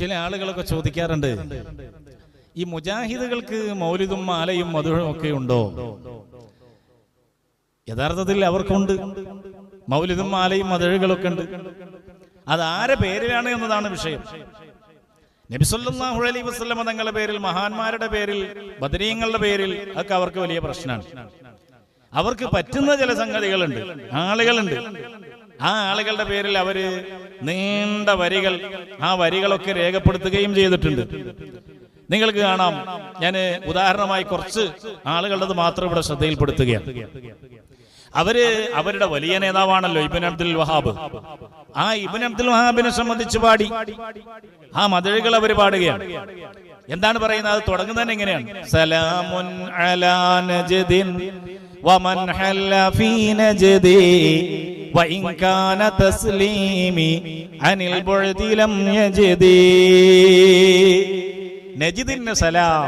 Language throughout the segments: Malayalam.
ചില ആളുകളൊക്കെ ചോദിക്കാറുണ്ട് ഈ മുജാഹിദുകൾക്ക് മൗലിതും മാലയും മധുരം ഒക്കെ ഉണ്ടോ? യഥാർത്ഥത്തിൽ അവർക്കുണ്ട്. മൗലിതും മാലയും മധുരകളൊക്കെ ഉണ്ട്. അത് ആരെ പേരിലാണ് എന്നതാണ് വിഷയം. നബിസല്ലാഹു അലൈഹി വസ്ലമ തങ്ങളുടെ പേരിൽ മഹാന്മാരുടെ പേരിൽ ബദരീങ്ങളുടെ പേരിൽ ഒക്കെ അവർക്ക് വലിയ പ്രശ്നമാണ്. അവർക്ക് പറ്റുന്ന ചില സംഗതികളുണ്ട്. ആളുകളുണ്ട്. ആ ആളുകളുടെ പേരിൽ അവർ നീണ്ട വരികൾ ആ വരികളൊക്കെ രേഖപ്പെടുത്തുകയും ചെയ്തിട്ടുണ്ട്. നിങ്ങൾക്ക് കാണാം ഞാൻ ഉദാഹരണമായി കുറച്ച് ആളുകളുടെ മാത്രം ഇവിടെ ശ്രദ്ധയിൽപ്പെടുത്തുകയാണ്. അവർ അവരുടെ വലിയ നേതാവാണല്ലോ ഇബിൻ അബ്ദുൽ വഹാബ്. ആ ഇബിൻ അബ്ദുൽ വഹാബിനെ സംബന്ധിച്ച് പാടി. ആ മതിലുകൾ അവർ പാടുകയാണ്. എന്താണ് പറയുന്നത്? അത് തുടങ്ങുന്നത് എങ്ങനെയാണ്? സലാമുൻ അലാ നജ്ദിൻ വമൻ ഹല്ല ഫീ നജ്ദി. وإن كان تسليمي عن البعد لم يجدي നജിദിന് സലാം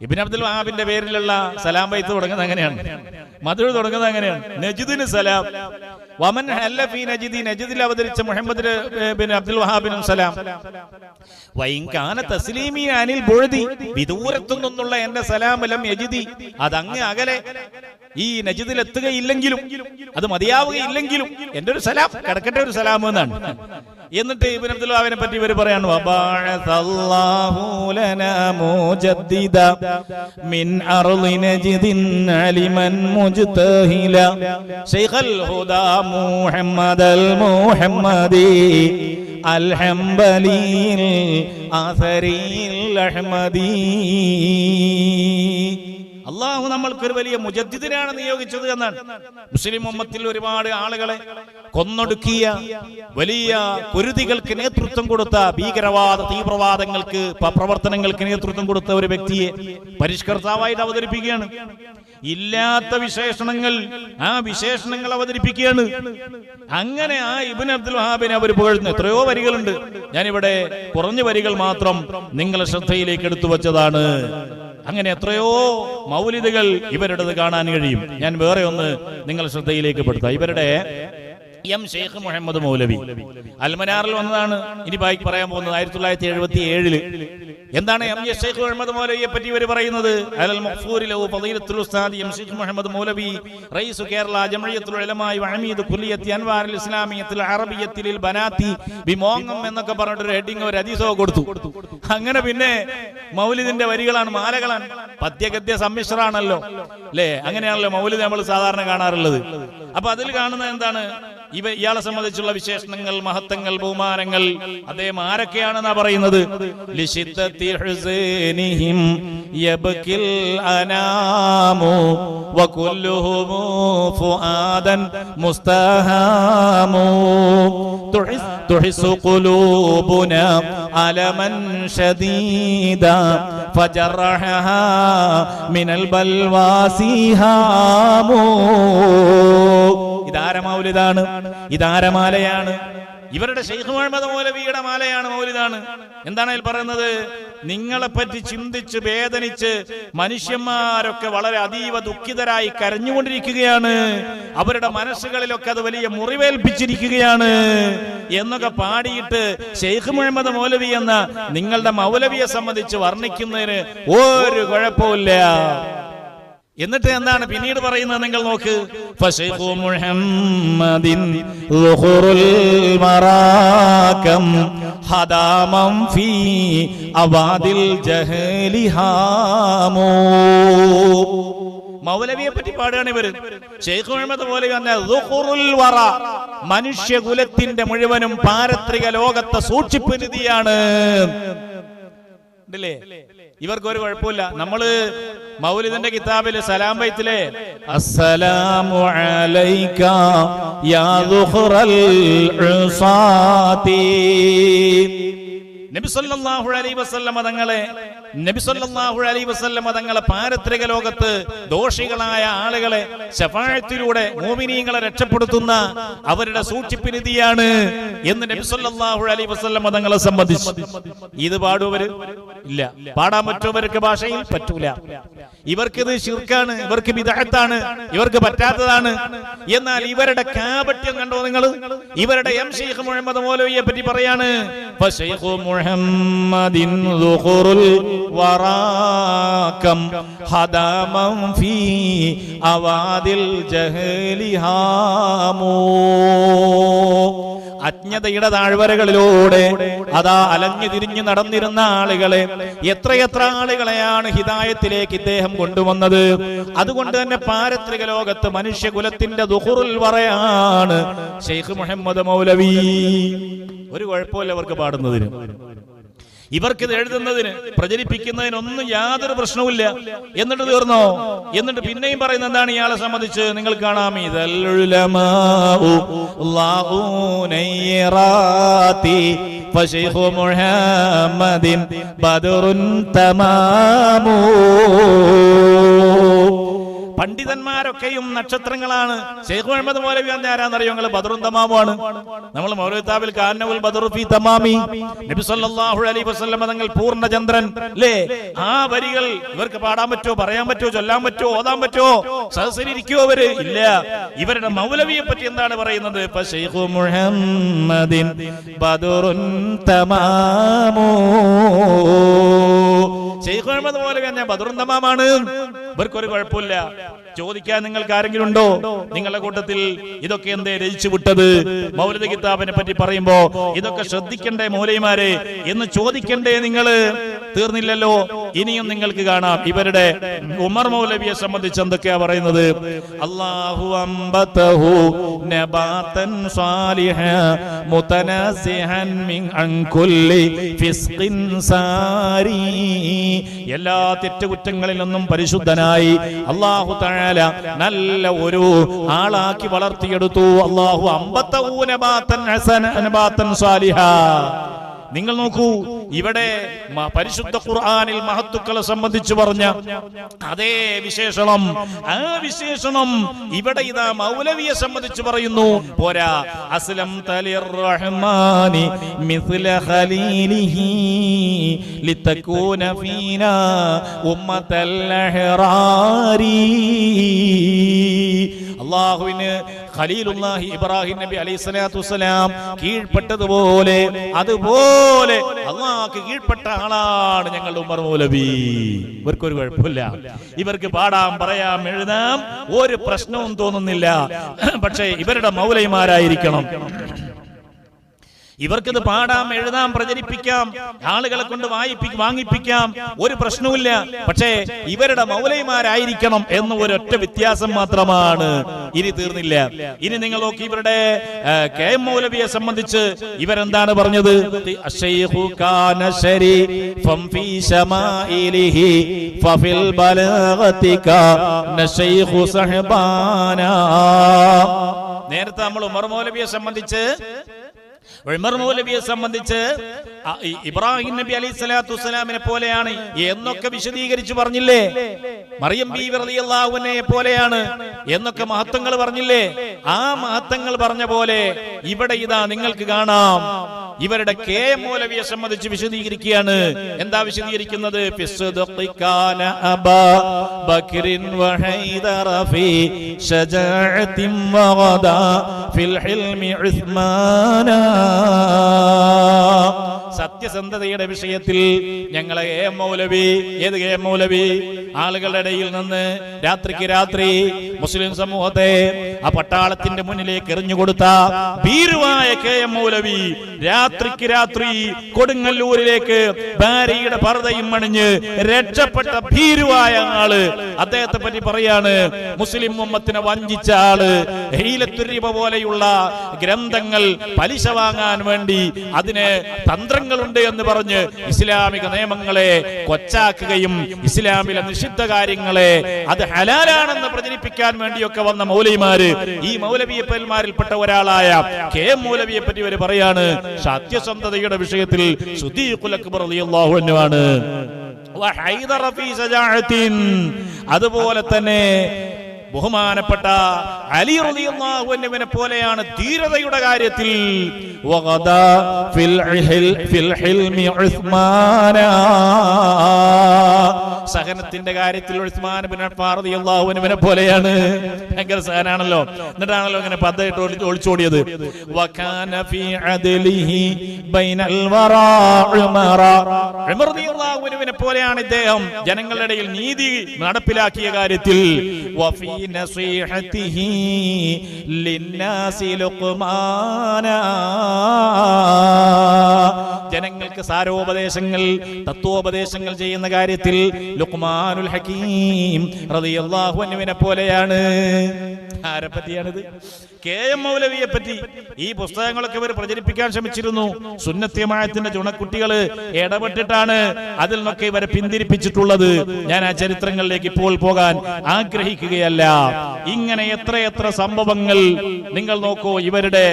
ഇബിൻ അബ്ദുൽ വഹാബിന്റെ പേരിലുള്ള സലാം ബൈത്ത് തുടങ്ങുന്നത് അങ്ങനെയാണ് മധുർ തുടങ്ങുന്നത് അങ്ങനെയാണ് നജിദിന് സലാം. വമൻ ഹല്ല ഫീ നജിദി നജിദിൽ അവതരിച്ച മുഹമ്മദ് ബിൻ അബ്ദുൽ വഹാബിനും സലാം. വൈകാന തസ്ലീമി അനിൽ ബുഴുതി വിദൂരത്തു നിന്നുള്ള എന്റെ സലാമലം യജിദി. അതങ്ങ് അകലെ. ഈ നജിദിൽ എത്തുകയില്ലെങ്കിലും അത് മതിയാവുകയില്ലെങ്കിലും എന്റെ ഒരു സലാം കിടക്കട്ടെ ഒരു സലാം എന്നിട്ട് ഇബ്നു അബ്ദുൽ അബ്ദുല്ലാഹിനെ പറ്റി ഇവർ പറയാണ് വബഅസല്ലാഹു ലനാ മുജദ്ദിദ മിൻ അർളി നജ്ദിൻ അലിമൻ മുജ്തഹില ശൈഖുൽ ഹുദാ മുഹമ്മദൽ മുഹമ്മദി അൽഹംബലിൽ അസരിൽ അഹ്മദീ. അള്ളാഹു നമ്മൾക്ക് ഒരു വലിയ മുജദ്ദിദിനാണ് നിയോഗിച്ചത് എന്നാണ്. മുസ്ലിം ഉമ്മത്തിൽ ഒരുപാട് ആളുകളെ കൊന്നൊടുക്കിയ വലിയ കുരുതികൾക്ക് നേതൃത്വം കൊടുത്ത ഭീകരവാദ തീവ്രവാദങ്ങൾക്ക് പ്രവർത്തനങ്ങൾക്ക് നേതൃത്വം കൊടുത്ത ഒരു വ്യക്തിയെ പരിഷ്കർത്താവായിട്ട് അവതരിപ്പിക്കുകയാണ്. ഇല്ലാത്ത വിശേഷണങ്ങൾ ആ വിശേഷണങ്ങൾ അവതരിപ്പിക്കുകയാണ്. അങ്ങനെ ആ ഇബിൻ അബ്ദുൽ വഹാബിനെ അവർ പുകഴ്ന്നു. എത്രയോ വരികളുണ്ട്. ഞാനിവിടെ കുറഞ്ഞ വരികൾ മാത്രം നിങ്ങളെ ശ്രദ്ധയിലേക്ക് എടുത്തു വച്ചതാണ്. അങ്ങനെ എത്രയോ മൗലിദുകൾ ഇവരുടേത് കാണാൻ കഴിയും. ഞാൻ വേറെ ഒന്ന് നിങ്ങൾ ശ്രദ്ധയിലേക്ക് പെടുത്താം. ഇവരുടെ എം ഷെയ്ഖ് മുഹമ്മദ് മൗലവി. അൽമനാറിൽ വന്നതാണ് ഇനി ബാക്കി പറയാൻ പോകുന്നത്. ആയിരത്തി തൊള്ളായിരത്തി എഴുപത്തി ഏഴിൽ എന്താണ് എം എസ് ഷെയ്ഖ് മുഹമ്മദ് മൗലവിയെ പറ്റി ഇവർ പറയുന്നത്? അലൽ മഖ്ഫൂരിലോ ഫദീലത്തുൽ ഉസ്താദ് എം ഷെയ്ഖ് മുഹമ്മദ് മൗലവി റൈസ് കേരള ജംഇയ്യത്തുൽ ഉലമായി വഅമീദ് കുല്ലിയത്തി അൻവാറിൽ ഇസ്ലാമിയത്തിൽ അറബിയത്തിൽ ബനാത്തി ബിമോങ്ങം എന്നൊക്കെ പറഞ്ഞിട്ട് ഒരു ഹെഡിംഗ് ഒരു ഹദീസോ കൊടുത്തു. അങ്ങനെ പിന്നെ മൗലിദിന്റെ വരികളാണ് മാലകളാണ്. പദ്യഗദ്യ സമ്മിശ്രാണല്ലോ അല്ലേ അങ്ങനെയാണല്ലോ മൗലിദ് നമ്മൾ സാധാരണ കാണാറുള്ളത്. അപ്പൊ അതിൽ കാണുന്നത് എന്താണ്? ഇവ ഇയാളെ സംബന്ധിച്ചുള്ള വിശേഷണങ്ങൾ മഹത്വങ്ങൾ ബഹുമാനങ്ങൾ അദ്ദേഹം ആരൊക്കെയാണെന്നാ പറയുന്നത് ലിശിദ്ദത്തി ഹുസൈനിഹിം യബ്കിൽ അനാമു വകുല്ലുഹും ഫുആദൻ മുസ്തഹാമു തുഹിസ് തുഹിസ് ഖുലൂബുനാ അലമൻ ശദീദാ فجرحها من البلوى سيهامو ഇതാര മൗലിദാണ് ഇതാര മാലയാണ് ഇവരുടെ ഷെയ്ഖ് മുഹമ്മദ് മൗലവിയുടെ മാലയാണ് മൗലിദാണ്. എന്താണ് അതിൽ പറയുന്നത്? നിങ്ങളെ പറ്റി ചിന്തിച്ച് വേദനിച്ച് മനുഷ്യന്മാരൊക്കെ വളരെ അതീവ ദുഃഖിതരായി കരഞ്ഞുകൊണ്ടിരിക്കുകയാണ്. അവരുടെ മനസ്സുകളിലൊക്കെ അത് വലിയ മുറിവേൽപ്പിച്ചിരിക്കുകയാണ്. എന്നൊക്കെ പാടിയിട്ട് ഷെയ്ഖ് മുഹമ്മദ് മൗലവി എന്ന നിങ്ങളുടെ മൗലവിയെ സംബന്ധിച്ച് വർണിക്കുന്നതിന് ഒരു കുഴപ്പമില്ല എന്നിട്ട് എന്താണ് പിന്നീട് പറയുന്നത് നിങ്ങൾ നോക്ക്? മറാകം ഫീ അവാദിൽ മൗലവിയെ പറ്റി പാടുകയാണ് ഇവർ. ഷെയ്ഖ് മുഹമ്മദ് മൗലവി വറ മനുഷ്യകുലത്തിന്റെ മുഴുവനും പാരത്രിക ലോകത്തെ സൂക്ഷിപ്പ് നിധിയാണ്. ഇവർക്ക് ഒരു കുഴപ്പമില്ല. നമ്മൾ മൗലിദിന്റെ കിതാബിൽ സലാം ബൈത്തിലെ അസ്സലാമു അലൈക യാ ദുഖറൽ ഉസാതി നബിസല്ലാഹു അലൈ വസല്ലമ തങ്ങളെ നബിസൊല്ലാഹു അലൈ വസല്ലമ തങ്ങളെ പാരത്രിക ലോകത്ത് ദോഷികളായ ആളുകളെ ശഫാഴത്തിലൂടെ മോമിനീങ്ങളെ രക്ഷപ്പെടുത്തുന്ന അവരുടെ സൂക്ഷിപ്പിനിധിയാണ് എന്ന് നബിസൊല്ലാഹു അലൈ വസല്ലമ തങ്ങളെ സംബന്ധിച്ച്. ഇത് പാടുവര്? ഇല്ല. പാടാൻ പറ്റുമവർക്ക് ഭാഷയിൽ? പറ്റൂല. ഇവർക്കിത് ശിർക്കാണ് ഇവർക്ക് വിദഗ്ധാണ് ഇവർക്ക് പറ്റാത്തതാണ്. എന്നാൽ ഇവരുടെ കാപട്യം കണ്ടോ നിങ്ങൾ ഇവരുടെ എം ഷെയ്ഖ് മുഹമ്മദ് മൗലവിയെ പറ്റി പറയാണ്. മുഹമ്മദിൻ ളുഖുറുൽ വറാകം ഹദാമൻ ഫീ അവാദിൽ ജഹലിഹാമോ. അജ്ഞതയുടെ താഴ്വരകളിലൂടെ അതാ അലഞ്ഞു തിരിഞ്ഞു നടന്നിരുന്ന ആളുകളെ എത്രയെത്ര ആളുകളെയാണ് ഹിതായത്തിലേക്ക് ഇദ്ദേഹം കൊണ്ടുവന്നത്? അതുകൊണ്ട് തന്നെ പാരത്രിക ലോകത്ത് മനുഷ്യകുലത്തിന്റെ ദുഹുറുൽ പറയാണ് ഷെയ്ഖ് മുഹമ്മദ് മൗലവി. ഒരു കുഴപ്പമില്ല അവർക്ക് പാടുന്നതിന്. ഇവർക്കിത് എഴുതുന്നതിന് പ്രചരിപ്പിക്കുന്നതിനൊന്നും യാതൊരു പ്രശ്നവുമില്ല. എന്നിട്ട് തീർന്നോ? എന്നിട്ട് പിന്നെയും പറയുന്ന എന്താണ് ഇയാളെ സംബന്ധിച്ച് നിങ്ങൾ കാണാം? മുഹമ്മദിൻ ബദറുൻ തമാമൂ. പണ്ഡിതന്മാരൊക്കെയും നക്ഷത്രങ്ങളാണ്. ഷെയ്ഖ് മുഹമ്മദ് മൗലവി അന്ന് ആരാന്നറിയോ? നിങ്ങൾ ബദറും തമാമാണ് നമ്മൾ മൗലവിതാബിൽ കാനവുൽ ബദറു ഫീ തമാമി. നബി സല്ലല്ലാഹു അലൈഹി വസല്ലം തങ്ങൾ പൂർണചന്ദ്രൻ. അല്ലേ ആ വരികൾ ഇവർക്ക് പാടാൻ പറ്റോ പറയാൻ പറ്റോ ചൊല്ലാൻ പറ്റോ ഓതാൻ പറ്റോ സഹസരിക്കോ അവർ? ഇല്ല. ഇവരുടെ മൗലവിയെ പറ്റി എന്താണ് പറയുന്നത്? ഇപ്പൊ ഷെയ്ഖു മുഹമ്മദിൻ ബദറുൻ തമാമോ. ഷെയ്ഖ് മുഹമ്മദ് മൗലവി ഞാൻ ബദറുൻ തമാമാണ്. ഇവർക്കൊരു കുഴപ്പമില്ല. ചോദിക്കാൻ നിങ്ങൾക്ക് ആരെങ്കിലും ഉണ്ടോ? നിങ്ങളുടെ കൂട്ടത്തിൽ ഇതൊക്കെ എന്തേ രചിച്ചു വിട്ടത്? മൗലിക കിതാബിനെ പറ്റി പറയുമ്പോ ഇതൊക്കെ ശ്രദ്ധിക്കണ്ടേ മൗലൈമാരെ എന്ന് ചോദിക്കണ്ടേ നിങ്ങൾ? തീർന്നില്ലല്ലോ. ഇനിയും നിങ്ങൾക്ക് കാണാം. ഇവരുടെ ഉമർ മൗലവിയെ സംബന്ധിച്ച് എന്തൊക്കെയാ പറയുന്നത്? അള്ളാഹു മിൻ അൻകുല്ലി ഫിസ്ഖിൻ സാരി. എല്ലാ തെറ്റുകുറ്റങ്ങളിൽ നിന്നും പരിശുദ്ധനായി അള്ളാഹു തആല നല്ല ഒരു ആളാക്കി വളർത്തിയെടുത്തു. അള്ളാഹു അമ്പത്തഹു നബാതൻ ഹസൻ നബാതൻ സാലിഹ. നിങ്ങൾ നോക്കൂ ഇവിടെ പരിശുദ്ധ ഖുർആാനിൽ മഹത്തുക്കളെ സംബന്ധിച്ച് പറഞ്ഞ അതേ വിശേഷണം. ആ വിശേഷണം ഇവിടെ ഇതാ മൗലവിയെ സംബന്ധിച്ച് പറയുന്നു. പോരാ. അസ്ലം തലി റഹ്മാനി മിസ്ല ഖലീലിഹി ലിതകൂന ഫീനാ ഉമ്മത്തൽ അഹ്റാരി. ഖലീലുല്ലാഹി ഇബ്രാഹിം നബി അലൈഹി വസ്സലാം കീഴ്പ്പെട്ടതുപോലെ അതുപോലെ അള്ളാഹ്ക്ക് കീഴ്പ്പെട്ട ആളാണ് ഞങ്ങളുടെ ഉമർ മൗലവി. ഇവർക്കൊരു കുഴപ്പമില്ല. ഇവർക്ക് പാടാം പറയാം എഴുതാം. ഒരു പ്രശ്നവും തോന്നുന്നില്ല. പക്ഷേ ഇവരുടെ മൗലൈമാരായിരിക്കണം ഇവർക്കിത് പാടാം എഴുതാം പ്രചരിപ്പിക്കാം ആളുകളെ കൊണ്ട് വായിപ്പി വാങ്ങിപ്പിക്കാം. ഒരു പ്രശ്നവുമില്ല. പക്ഷേ ഇവരുടെ മൗലൈമാരായിരിക്കണം എന്ന് ഒരൊറ്റ വ്യത്യാസം മാത്രമാണ്. ഇനി തീർന്നില്ല. ഇനി നിങ്ങൾ നോക്കി ഇവരുടെ കെ എം മൗലവിയെ സംബന്ധിച്ച് ഇവരെന്താണ് പറഞ്ഞത്? നേരത്തെ നമ്മൾ ഉമർ മൗലവിയെ സംബന്ധിച്ച് സംബന്ധിച്ച് ഇബ്രാഹിം നബി അലൈഹി സ്വലാത്തു വസ്സലാമിനെ പോലെയാണ് എന്നൊക്കെ വിശദീകരിച്ചു പറഞ്ഞില്ലേ? മറിയം ബി റളിയല്ലാഹുവിനെ പോലെയാണ് എന്നൊക്കെ മഹത്വങ്ങൾ പറഞ്ഞില്ലേ? ആ മഹത്വങ്ങൾ പറഞ്ഞ പോലെ ഇവിടെ ഇതാ നിങ്ങൾക്ക് കാണാം. ഇവരുടെ കെ മൂലവിയെ സംബന്ധിച്ച് വിശദീകരിക്കുകയാണ്. എന്താ വിശദീകരിക്കുന്നത്? ബക്രിൻ ഫിൽ ഹിൽമി ഉസ്മാനാ സത്യസന്ധതയുടെ വിഷയത്തിൽ ഞങ്ങളെ എ മൗലവി ഏത് എം മൗലവി? ആളുകളുടെ ഇടയിൽ നിന്ന് രാത്രിക്ക് രാത്രി മുസ്ലിം സമൂഹത്തെ ആ പട്ടാളത്തിന്റെ മുന്നിലേക്ക് എറിഞ്ഞുകൊടുത്ത ഭീരുവായ കെ എം മൗലവി രാത്രിക്ക് രാത്രി കൊടുങ്ങല്ലൂരിലേക്ക് ഭാര്യയുടെ പർദ്ദയും അണിഞ്ഞ് രക്ഷപ്പെട്ട ഭീരുവായ ആൾ. അദ്ദേഹത്തെ പറ്റി പറയാണ് മുസ്ലിം ഉമ്മത്തിനെ വഞ്ചിച്ച ആൾ. ഹീലത്തുരീപ പോലെയുള്ള ഗ്രന്ഥങ്ങൾ പലിശ വാങ്ങാൻ വേണ്ടി അതിനെ തന്ത്രങ്ങൾ കുറ്റങ്ങളുണ്ട് എന്ന് പറഞ്ഞ് ഇസ്ലാമിക നിയമങ്ങളെ കൊച്ചാക്കുകയും ഇസ്ലാമിലെ നിഷിദ്ധ കാര്യങ്ങളെ അത് ഹലാലാണെന്ന് പ്രചരിപ്പിക്കാൻ വേണ്ടിയൊക്കെ വന്ന മൗലവിമാര് ഈ മൗലവിയപ്പന്മാരിൽപ്പെട്ട ഒരാളായ കെ എം മൗലവിയെ പറ്റി ഇവർ പറയാണ് സത്യസന്ധതയുടെ വിഷയത്തിൽ സുദീഖുൽ അക്ബർ ആണ്. അതുപോലെ തന്നെ ബഹുമാനപ്പെട്ട അലി റളിയല്ലാഹു അൻഹുവിനെ പോലെയാണ് ധീരതയുടെ കാര്യത്തിൽ വഗദ ഫിൽ ഫിൽ ഹിൽമി ഉസ്മാനാ. സഹനത്തിന്റെ കാര്യത്തിൽ അൻഹുവിനെ പോലെയാണ്. ഭയങ്കര സഹനാണല്ലോ. എന്നിട്ടാണല്ലോ ഇങ്ങനെ പദ്ധതി ഒളി- ഒളിച്ചോടിയത്. പോലെയാണ് ഇദ്ദേഹം. ജനങ്ങളുടെ ഇടയിൽ നീതി നടപ്പിലാക്കിയ കാര്യത്തിൽ ലിന്നാസി ലുഖ്മാന. ജനങ്ങൾക്ക് സാരോപദേശങ്ങൾ തത്വോപദേശങ്ങൾ ചെയ്യുന്ന കാര്യത്തിൽ ലുഖ്മാനുൽ ഹക്കീം റളിയല്ലാഹു അൻഹുവിനെ പോലെയാണ്. ആരെ പറ്റിയാണിത് കെ എം മൗലവിയെ പറ്റി ഈ പുസ്തകങ്ങളൊക്കെ ഇവർ പ്രചരിപ്പിക്കാൻ ശ്രമിച്ചിരുന്നു. സുന്നത്യമായത്തിന്റെ ചുണക്കുട്ടികൾ ഇടപെട്ടിട്ടാണ് അതിൽ നിന്നൊക്കെ ഇവരെ പിന്തിരിപ്പിച്ചിട്ടുള്ളത്. ഞാൻ ആ ചരിത്രങ്ങളിലേക്ക് ഇപ്പോൾ പോകാൻ ആഗ്രഹിക്കുകയല്ല. ഇങ്ങനെ എത്രയെത്ര സംഭവങ്ങൾ നിങ്ങൾ നോക്കൂ. ഇവരുടെ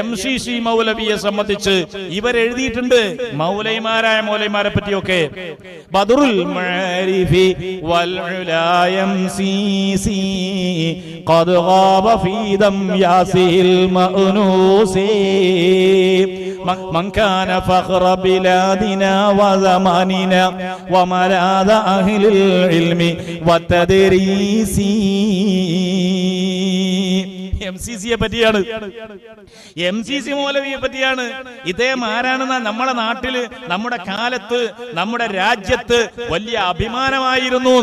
എം സി സി മൗലവിയെ സംബന്ധിച്ച് ഇവരെഴുതിയിട്ടുണ്ട്. മൗലൈമാരായ മൗലൈമാരെ പറ്റിയൊക്കെ ബദറുൽ മാരിഫി വൽ ഉലായം സീസി ഖദ് ഗാബ ഫീ ദം യാസിൽ മഅനൂസി من كان فخر بلادنا وزماننا وملاذ أهل العلم والتدريس എം സി സിയെ പറ്റിയാണ്. എം സി സി മൗലവിയെ പറ്റിയാണ്. ഇദ്ദേഹം ആരാണെന്ന നമ്മുടെ നാട്ടിൽ നമ്മുടെ കാലത്ത് നമ്മുടെ രാജ്യത്ത് വലിയ അഭിമാനമായിരുന്നു.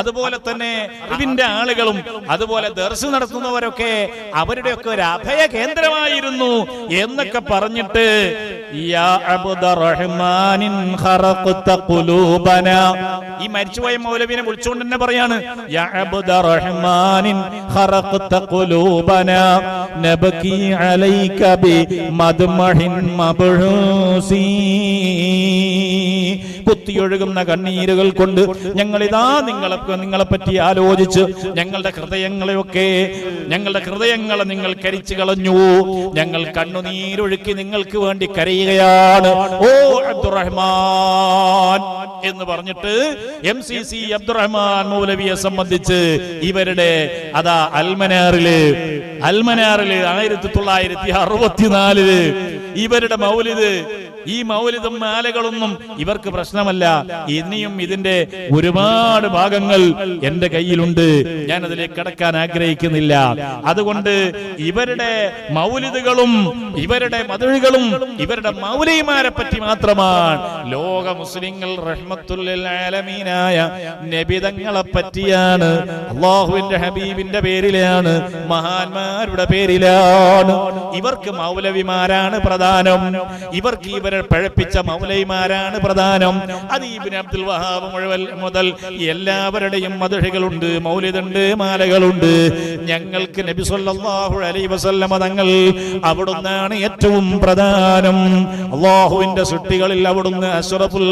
അതുപോലെ തന്നെ ഇതിന്റെ ആളുകളും അതുപോലെ ദർശനം നടത്തുന്നവരൊക്കെ അവരുടെയൊക്കെ ഒരു അഭയ കേന്ദ്രമായിരുന്നു എന്നൊക്കെ പറഞ്ഞിട്ട് ഈ മരിച്ചുപോയ മൗലവിനെ വിളിച്ചുകൊണ്ട് തന്നെ പറയാണ് നബകി കുത്തിയൊഴുകുന്ന കണ്ണീരുകൾ കൊണ്ട് ഞങ്ങൾ ഇതാ നിങ്ങളെ നിങ്ങളെ പറ്റി ആലോചിച്ച് ഞങ്ങളുടെ ഹൃദയങ്ങളെയൊക്കെ ഞങ്ങളുടെ ഹൃദയങ്ങളെ നിങ്ങൾ കരിച്ചു കളഞ്ഞു. ഞങ്ങൾ കണ്ണുനീരൊഴുക്കി നിങ്ങൾക്ക് വേണ്ടി കരയുകയാണ്. ഓ അബ്ദുറഹ്മാൻ എന്ന് പറഞ്ഞിട്ട് എം സി സി അബ്ദുറഹ്മാൻ മൗലവിയെ സംബന്ധിച്ച് ഇവരുടെ അതാ അൽമനാറിൽ അൽമനാറിൽ ആയിരത്തി തൊള്ളായിരത്തി അറുപത്തിനാലിൽ ഇവരുടെ മൗലിദ് ഈ മൗലിതും മാലകളൊന്നും ഇവർക്ക് പ്രശ്നമല്ല. ഇനിയും ഇതിന്റെ ഒരുപാട് ഭാഗങ്ങൾ എന്റെ കയ്യിലുണ്ട്. ഞാൻ അതിലേക്ക് കടക്കാൻ ആഗ്രഹിക്കുന്നില്ല. അതുകൊണ്ട് ഇവരുടെ മൗലിദുകളും ഇവരുടെ മതിലുകളും ഇവരുടെ മൗലിമാരെ പറ്റി മാത്രമാണ്. ലോക മുസ്ലിങ്ങൾ റഹ്മത്തുല്ലിൽ ആലമീനായ നബിതങ്ങളെ പറ്റിയാണ് അള്ളാഹുവിന്റെ ഹബീബിന്റെ പേരിലാണ് മഹാന്മാരുടെ പേരിലാണ്. ഇവർക്ക് മൗലവിമാരാണ് പ്രധാനം. ഇവർക്ക് പഴപ്പിച്ച മൗലൈമാരാണ് പ്രധാനം. അത് ഇബിൻ അബ്ദുൽ വഹാബ് മുഴുവൻ മുതൽ എല്ലാവരുടെയും മധുഹകളുണ്ട് മൗലിതുണ്ട് മാലകളുണ്ട്. ഞങ്ങൾക്ക് നബി സല്ലല്ലാഹു അലൈഹി വസല്ലമ തങ്ങൾ അവിടുന്നാണ് ഏറ്റവും പ്രധാനം. അള്ളാഹുവിന്റെ സൃഷ്ടികളിൽ അവിടുന്ന് അസുറബുൽ